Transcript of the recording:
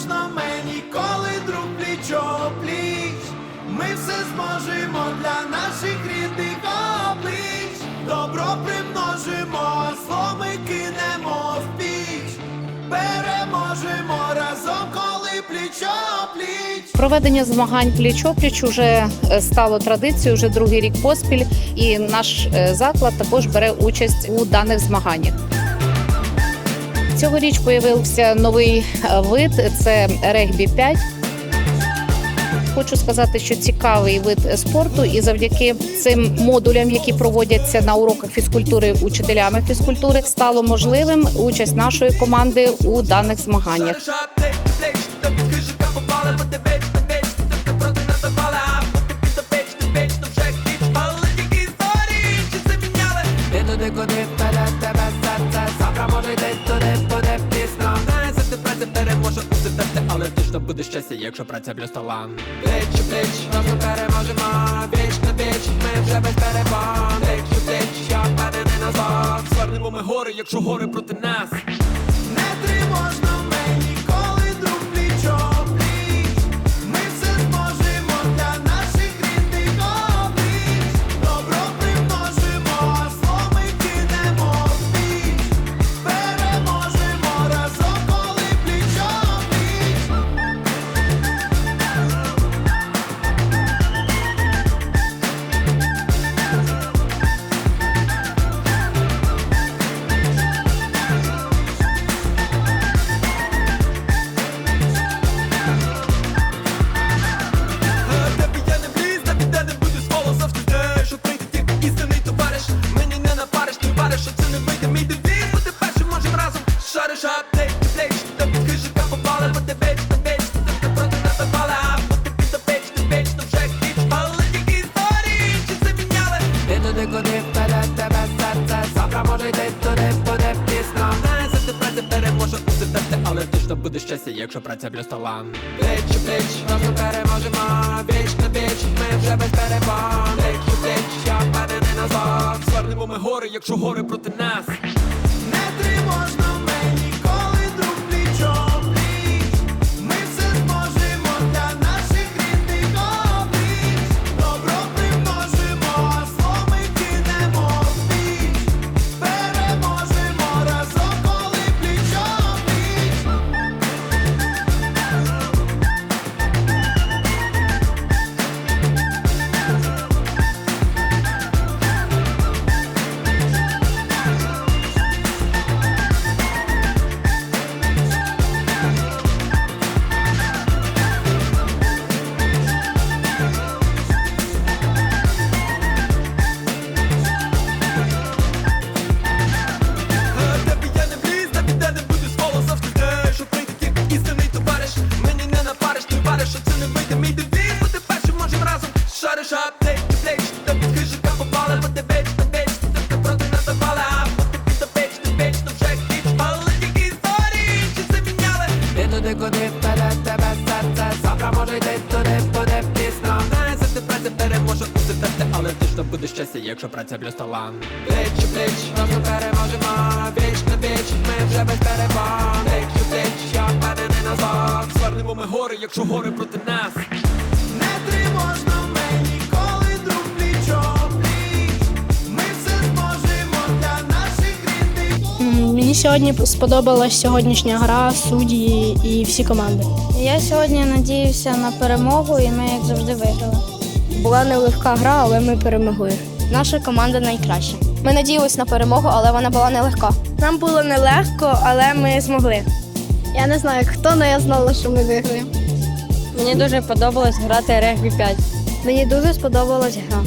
можна мені, коли друг плічо пліч. Ми все зможемо для наших рідних облич. Добро примножимо, а зло ми кинемо в піч. Переможемо разом, коли плічо пліч. Проведення змагань пліч-опліч уже е, стало традицією вже другий рік поспіль, і наш е, заклад також бере участь у даних змаганнях. Цьогоріч появився новий е, вид це регбі 5. Хочу сказати, що цікавий вид спорту, і завдяки цим модулям, які проводяться на уроках фізкультури учителями фізкультури, стало можливим участь нашої команди у даних змаганнях. Якщо праця плюс талант. Плеч у плеч, разом переможемо. Віч на віч, ми вже без перепон. Плеч у плеч, я впевнений назад Звернемо ми гори, якщо гори проти нас щастя, якщо праця плюс талант Плеч у плеч, разом переможемо. Віч на віч, ми вже без перепон Плеч у плеч, я впевнений назад Звернемо ми гори, якщо гори проти нас буде щастя, якщо праця плюс талант Плеч у плеч, разом переможемо Віч на віч, ми вже без перебон Плеч у плеч, я впевнений назад Звернемо ми гори, якщо гори проти нас Не тривожно мені, коли друг пліч. Ми все зможемо для наших рідних Мені сьогодні сподобалась сьогоднішня гра, судді і всі команди. Я сьогодні надіюся на перемогу, і ми як завжди виграли. Була нелегка гра, але ми перемогли. Наша команда найкраща. Ми надіялись на перемогу, але вона була нелегка. Нам було нелегко, але ми змогли. Я не знаю хто, але я знала, що ми виграємо. Мені дуже подобалось грати регбі 5. Мені дуже сподобалась гра.